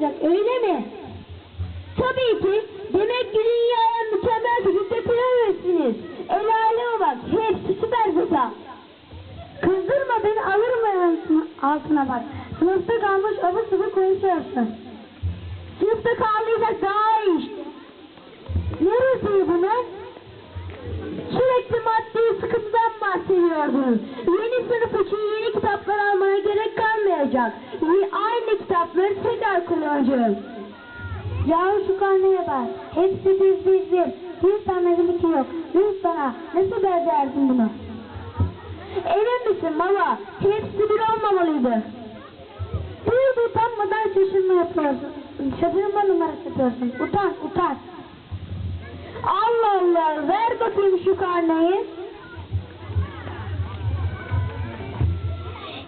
olacak öyle mi? Tabii ki demek ki dünyaya mükemmel çocuk getirebilirsiniz. El aleme bak hepsi süper zeka. Kızdırma beni alır alırım altına bak. Sınıfta kalmış abuk sabuk konuşuyorsun. Sınıfta kalmayacak daha iyi işte. Neresi bunu? Sürekli maddi sıkıntıdan bahsediyordunuz. Yeni sınıf için kalmayacak. Y- Aynı kitapları tekrar kullanacağız. Ya şu karneye bak. Hepsi bir bir bir. Bir tane limiti yok. Yuh sana. Nasıl becerdin bunu? Emin misin baba? Hepsi bir olmamalıydı. Burada utanmadan şaşırma yapıyorsun. Şaşırma numarası yapıyorsun. Utan, utan. Allah Allah, ver bakayım şu karneyi.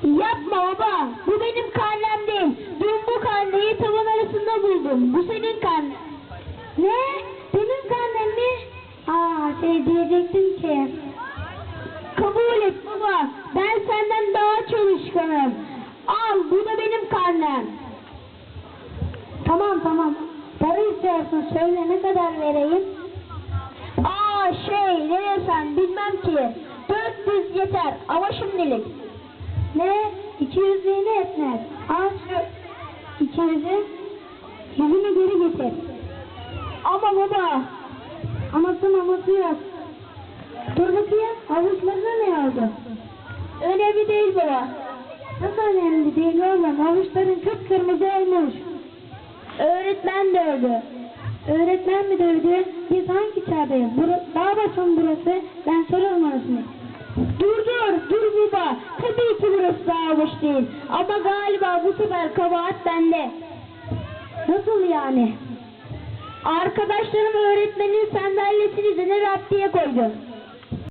Yapma baba, bu benim karnem değil. Dün bu karneyi tavan arasında buldum. Bu senin karnen. Ne? Benim karnem mi? Aa, şey diyecektim ki. Kabul et baba, ben senden daha çalışkanım. Al, bu da benim karnem. Tamam tamam. Para istiyorsun, söyle ne kadar vereyim? Aa şey ne desem bilmem ki. 400 yeter ama şimdilik. Ne? 200 ne etmez. Al şu 200'ü. Yüzünü geri getir. Ama baba. Aması maması yok. Dur bakayım. Avuçlarına ne oldu? Önemli değil baba. Nasıl önemli değil oğlum? Avuçların kıpkırmızı olmuş. Öğretmen dövdü. Öğretmen mi dövdü? Biz hangi çağdayız? Bura, dağ başım burası. Ben sorarım orasını. Dur dur, dur baba. Tabii değil. Ama galiba bu sefer kabahat bende. Nasıl yani? Arkadaşlarım öğretmenin sandalyesini üzerine rap diye koydu.